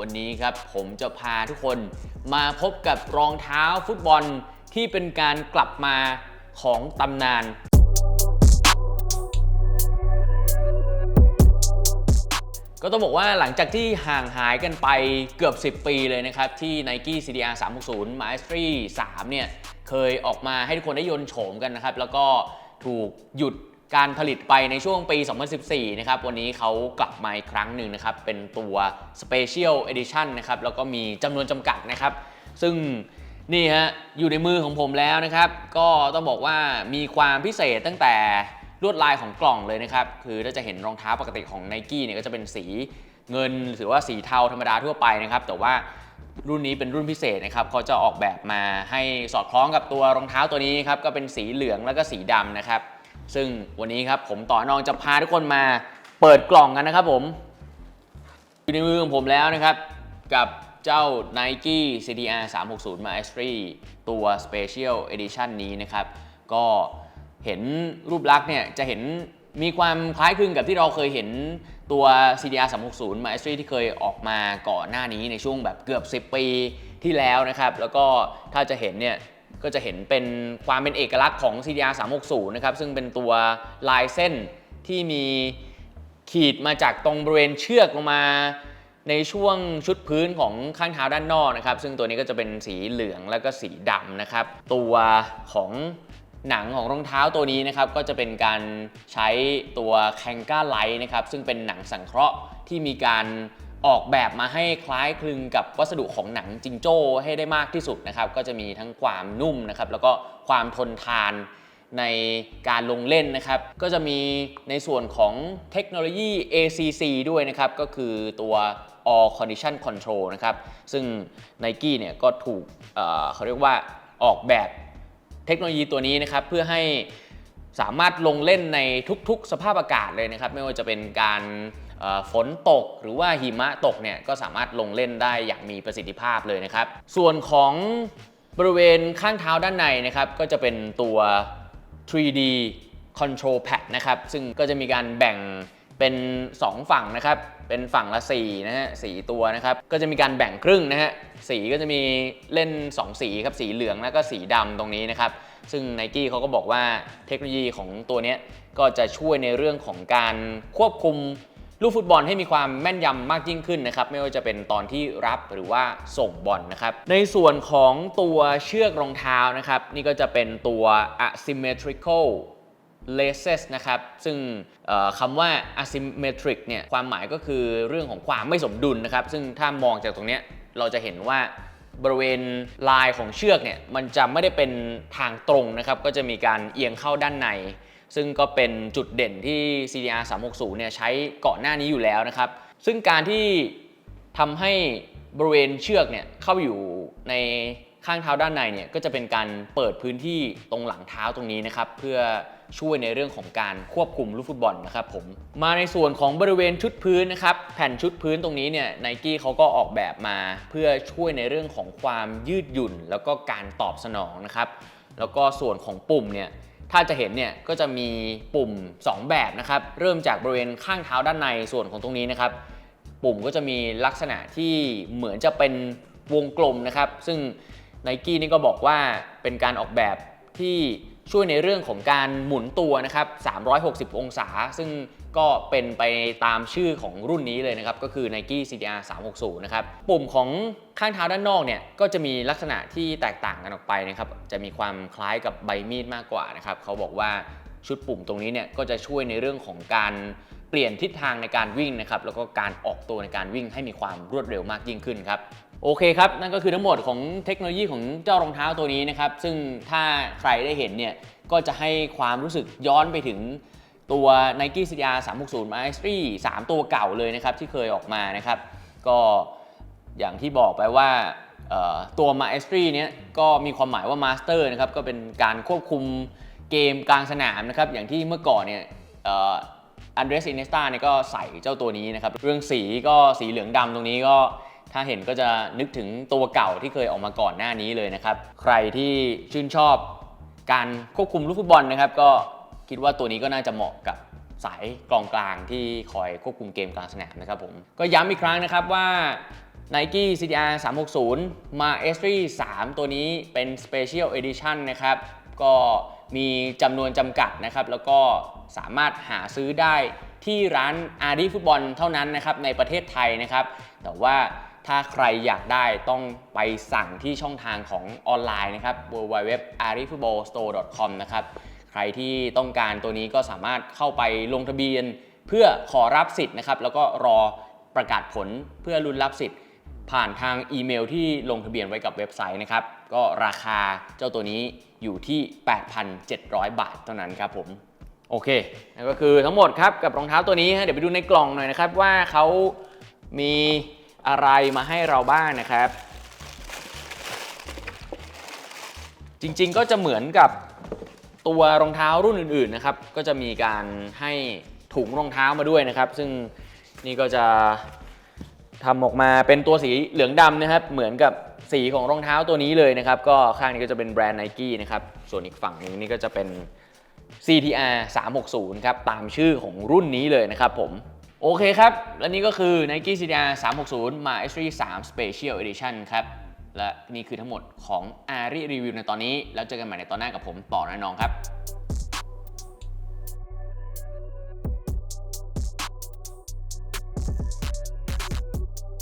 วันนี้ครับผมจะพาทุกคนมาพบกับรองเท้าฟุตบอลที่เป็นการกลับมาของตำนาน ก็ต้องบอกว่าหลังจากที่ห่างหายกันไปเกือบ 10 ปีเลยนะครับ ที่ Nike CDR 360 Maestry 3เนี่ย เคยออกมาให้ทุกคนได้ยนโฉมกันนะครับ แล้วก็ถูกหยุด การผลิตไปในช่วงปี 2014 นะครับ วันนี้เขากลับมาอีกครั้งหนึ่งนะครับ เป็นตัว Special Edition นะครับ แล้วก็มีจำนวนจำกัดนะครับ ซึ่งนี่ฮะ อยู่ในมือของผมแล้วนะครับ ก็ต้องบอกว่ามีความพิเศษตั้งแต่ลวดลายของกล่องเลยนะครับ คือถ้าจะเห็นรองเท้าปกติของ n i กี้เนี่ยก็จะเป็นสีเงินหรือว่าสีเทาธรรมดาทั่วไปนะครับ แต่ว่ารุ่นนี้เป็นรุ่นพิเศษนะครับเขาจะออกแบบมาให้สอดคล้องกับตัวรองเท้าตัวนี้ครับ ก็เป็นสีเหลืองแล้วก็สีดำนะครับ ซึ่งวันนี้ครับผมต่อนองจะพาทุกคนมาเปิดกล่องกันนะครับผมอยู่ในมือของผมแล้วนะครับ กับเจ้า Nike CDR 360 Maestry ตัว Special Edition นี้นะครับ ก็เห็นรูปลักษณ์เนี่ยจะเห็นมีความคล้ายคลึงกับที่เราเคยเห็นตัว CDR 360 Maestry ที่เคยออกมาก่อนหน้านี้ในช่วงแบบเกือบ 10 ปีที่แล้วนะครับ แล้วก็ถ้าจะเห็นเนี่ย ก็จะเห็นเป็นความเป็นเอกลักษณ์ของ CDR 360นะครับซึ่งเป็นตัวลายเส้นที่มีขีดมาจากตรงบริเวณเชือกลงมาในช่วงชุดพื้นของข้างเท้าด้านนอกนะครับ ซึ่งตัวนี้ก็จะเป็นสีเหลืองแล้วก็สีดำนะครับ ตัวของหนังของรองเท้าตัวนี้นะครับ ก็จะเป็นการใช้ตัวแคนก้าไลท์นะครับ ซึ่งเป็นหนังสังเคราะห์ที่มีการ ออกแบบมาให้คล้ายคลึงกับวัสดุของหนังจิงโจ้ให้ได้มากที่สุดนะครับ ก็จะมีทั้งความนุ่มนะครับ แล้วก็ความทนทานในการลงเล่นนะครับ ก็จะมีในส่วนของเทคโนโลยี ACC ด้วยนะครับ ก็คือตัว All Condition Control นะครับ ซึ่ง Nike เนี่ยก็ถูกเเขาเรียกว่าออกแบบเทคโนโลยีตัวนี้นะครับ เพื่อให้สามารถลงเล่นในทุกๆ สภาพอากาศเลยนะครับ ไม่ว่าจะเป็นการ ฝนตกหรือว่าหิมะตกเนี่ยก็สามารถลงเล่นได้อย่างมีประสิทธิภาพเลยนะครับ ส่วนของบริเวณข้างเท้าด้านในนะครับก็จะเป็นตัว 3D Control Pad นะครับซึ่งก็จะมีการแบ่งเป็น 2 ฝั่งนะครับเป็นฝั่งละ4นะฮะสตัวนะครับก็จะมีการแบ่งครึ่งนะฮะสีก็จะมีเล่น 2 สีครับสีเหลืองแล้วก็สีดำตรงนี้นะครับซึ่ง n i กี้เขาก็บอกว่าเทคโนโลยีของตัวนี้ก็จะช่วยในเรื่องของการควบคุม ลูกฟุตบอลให้มีความแม่นยำมากยิ่งขึ้นนะครับ ไม่ว่าจะเป็นตอนที่รับหรือว่าส่งบอลนะครับ ในส่วนของตัวเชือกรองเท้านะครับ นี่ก็จะเป็นตัว asymmetrical laces นะครับ ซึ่งคำว่า asymmetric เนี่ยความหมายก็คือเรื่องของความไม่สมดุลนะครับ ซึ่งถ้ามองจากตรงเนี้ยเราจะเห็นว่าบริเวณลายของเชือกเนี่ยมันจะไม่ได้เป็นทางตรงนะครับ ก็จะมีการเอียงเข้าด้านใน ซึ่งก็เป็นจุดเด่นที่ CDR 360เนี่ยใช้ก่อนหน้านี้อยู่แล้วนะครับ ซึ่งการที่ทำให้บริเวณเชือกเนี่ยเข้าอยู่ในข้างเท้าด้านในเนี่ยก็จะเป็นการเปิดพื้นที่ตรงหลังเท้าตรงนี้นะครับ เพื่อช่วยในเรื่องของการควบคุมลูกฟุตบอลนะครับผมมาในส่วนของบริเวณชุดพื้นนะครับแผ่นชุดพื้นตรงนี้เนี่ยไนกี้เขาก็ออกแบบมาเพื่อช่วยในเรื่องของความยืดหยุ่น แล้วก็การตอบสนองนะครับ แล้วก็ส่วนของปุ่มเนี่ย ถ้าจะเห็นเนี่ยก็จะมีปุ่ม 2 แบบนะครับ เริ่มจากบริเวณข้างเท้าด้านในส่วนของตรงนี้นะครับ ปุ่มก็จะมีลักษณะที่เหมือนจะเป็นวงกลมนะครับ ซึ่งไนกี้นี่ก็บอกว่าเป็นการออกแบบที่ ช่วยในเรื่องของการหมุนตัวนะครับ 360 องศา ซึ่งก็เป็นไปตามชื่อของรุ่นนี้เลยนะครับ ก็คือ Nike CDR 360 นะครับ ปุ่มของข้างเท้าด้านนอกเนี่ย ก็จะมีลักษณะที่แตกต่างกันออกไปนะครับ จะมีความคล้ายกับใบมีดมากกว่านะครับ เขาบอกว่าชุดปุ่มตรงนี้เนี่ย ก็จะช่วยในเรื่องของการเปลี่ยนทิศทางในการวิ่งนะครับ แล้วก็การออกตัวในการวิ่งให้มีความรวดเร็วมากยิ่งขึ้นครับ โอเคครับ นั่นก็คือทั้งหมดของเทคโนโลยีของเจ้ารองเท้าตัวนี้นะครับ ซึ่งถ้าใครได้เห็นเนี่ย ก็จะให้ความรู้สึกย้อนไปถึงตัว Nike CDR 360 Maestry 3ตัวเก่าเลยนะครับ ที่เคยออกมานะครับ ก็อย่างที่บอกไปว่าตัว Maestry เนี้ยก็มีความหมายว่า Master นะครับ ก็เป็นการควบคุมเกมกลางสนามนะครับ อย่างที่เมื่อก่อนเนี่ย อันเดรสอินเนสตาเนี่ยก็ใส่เจ้าตัวนี้นะครับ เรื่องสีก็สีเหลืองดำตรงนี้ก็ถ้าเห็นก็จะนึกถึงตัวเก่าที่เคยออกมาก่อนหน้านี้เลยนะครับ ใครที่ชื่นชอบการควบคุมลูกฟุตบอลนะครับ ก็คิดว่าตัวนี้ก็น่าจะเหมาะกับสายกองกลางที่คอยควบคุมเกมกลางสนามนะครับผม ก็ย้ำอีกครั้งนะครับว่า Nike CDR 360 Maestri 3ตัวนี้เป็น Special Edition นะครับ ก็ มีจำนวนจำกัดนะครับ แล้วก็สามารถหาซื้อได้ที่ร้านอาร์ดีฟุตบอลเท่านั้นนะครับในประเทศไทยนะครับ แต่ว่าถ้าใครอยากได้ต้องไปสั่งที่ช่องทางของออนไลน์นะครับ www.arifootballstore.com นะครับ ใครที่ต้องการตัวนี้ก็สามารถเข้าไปลงทะเบียน เพื่อขอรับสิทธิ์นะครับ แล้วก็รอประกาศผลเพื่อลุ้นรับสิทธิ์ ผ่านทางอีเมลที่ลงทะเบียนไว้กับเว็บไซต์นะครับ ก็ราคาเจ้าตัวนี้อยู่ที่ 8,700 บาทเท่านั้นครับผมโอเคนั่นก็คือทั้งหมดครับกับรองเท้าตัวนี้ฮะเดี๋ยวไปดูในกล่องหน่อยนะครับว่าเขามีอะไรมาให้เราบ้างนะครับ จริงๆก็จะเหมือนกับตัวรองเท้ารุ่นอื่นๆนะครับ ก็จะมีการให้ถุงรองเท้ามาด้วยนะครับ ซึ่งนี่ก็จะ ทำออกมาเป็นตัวสีเหลืองดำนะครับ เหมือนกับสีของรองเท้าตัวนี้เลยนะครับ ก็ข้างนี้ก็จะเป็นแบรนด์ Nike นะครับ ส่วนอีกฝั่งนึงนี่ก็จะเป็น CTR 360 ครับ ตามชื่อของรุ่นนี้เลยนะครับผม โอเคครับ และนี่ก็คือ Nike CTR 360 Maestri 3 Special Edition ครับ และนี่คือทั้งหมดของ Ari Review ในตอนนี้ แล้วเจอกันใหม่ในตอนหน้ากับผมต่อนะน้องครับ